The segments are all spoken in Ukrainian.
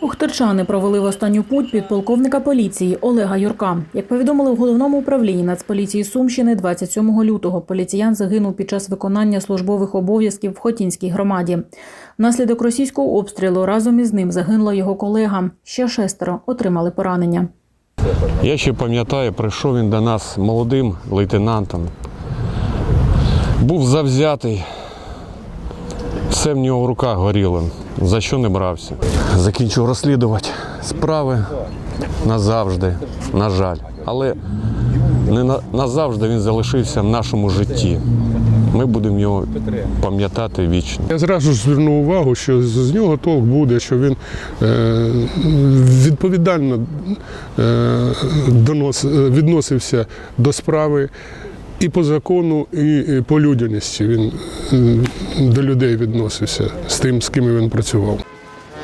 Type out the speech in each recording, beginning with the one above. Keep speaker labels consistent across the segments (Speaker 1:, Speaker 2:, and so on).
Speaker 1: Ухтирчани провели в останню путь підполковника поліції Олега Юрка. Як повідомили в головному управлінні Нацполіції Сумщини, 27 лютого поліціян загинув під час виконання службових обов'язків в Хотінській громаді. Внаслідок російського обстрілу разом із ним загинула його колега. Ще шестеро отримали поранення.
Speaker 2: Я ще пам'ятаю, прийшов він до нас молодим лейтенантом. Був завзятий, все в нього в руках горіло, за що не брався. Закінчив розслідувати справи назавжди, на жаль. Але не на- назавжди він залишився в нашому житті. Ми будемо його пам'ятати вічно.
Speaker 3: Я зразу ж звернув увагу, що з- з нього толк буде, що він е, відповідально е, донос, е, відносився до справи і по закону, і, по людяності. Він е, до людей відносився з тим, з ким він працював.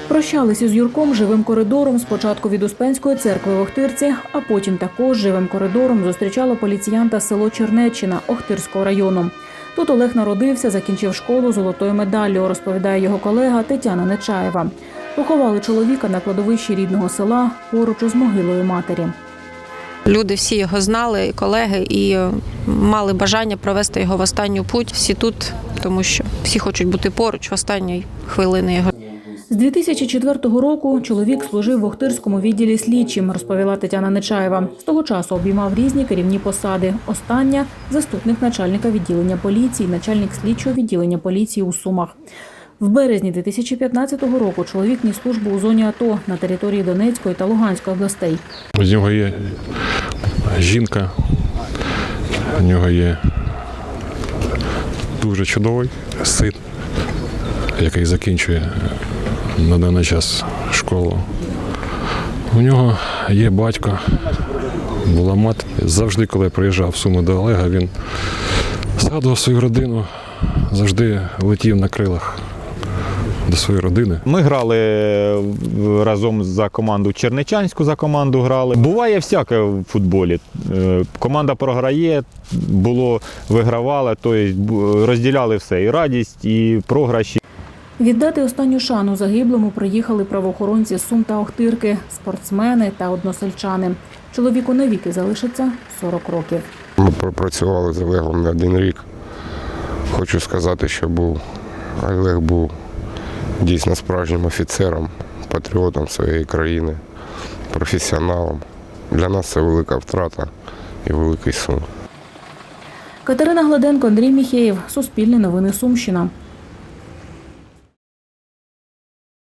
Speaker 1: Прощалися з Юрком живим коридором спочатку від Успенської церкви в Охтирці, а потім також живим коридором зустрічало поліціянта село Чернеччина Охтирського району. Тут Олег народився, закінчив школу золотою медаллю, розповідає його колега Тетяна Нечаєва. Поховали чоловіка на кладовищі рідного села поруч із могилою матері.
Speaker 4: Люди всі його знали, і колеги, і е, мали бажання провести його в останню путь. Всі тут, тому що всі хочуть бути поруч в останньої хвилини його
Speaker 1: З 2004 року чоловік служив в Охтирському відділі слідчим, розповіла Тетяна Нечаєва. З того часу обіймав різні керівні посади. Остання заступник начальника відділення поліції, начальник слідчого відділення поліції у Сумах. В березні 2015 року чоловік ніс службу у зоні АТО на території Донецької та Луганської областей.
Speaker 2: У нього є жінка, у нього є дуже чудовий син, який закінчує на даний час школу. У нього є батько, була мати. Завжди, коли я приїжджав в Суми до Олега, він згадував свою родину, завжди летів на крилах до своєї родини.
Speaker 5: Ми грали е, разом за команду Черничанську за команду грали. Буває всяке в футболі. Е, Команда програє, було вигравала, тобто розділяли все. І радість, і програші.
Speaker 1: Віддати останню шану загиблому приїхали правоохоронці з Сум та Охтирки, спортсмени та односельчани. Чоловіку навіки залишиться 40 років.
Speaker 6: Ми пропрацювали з Олегом не один рік. Хочу сказати, що був Олег був дійсно справжнім офіцером, патріотом своєї країни, професіоналом. Для нас це велика втрата і великий сум.
Speaker 1: Катерина Гладенко, Андрій Міхеєв, Суспільне новини Сумщина.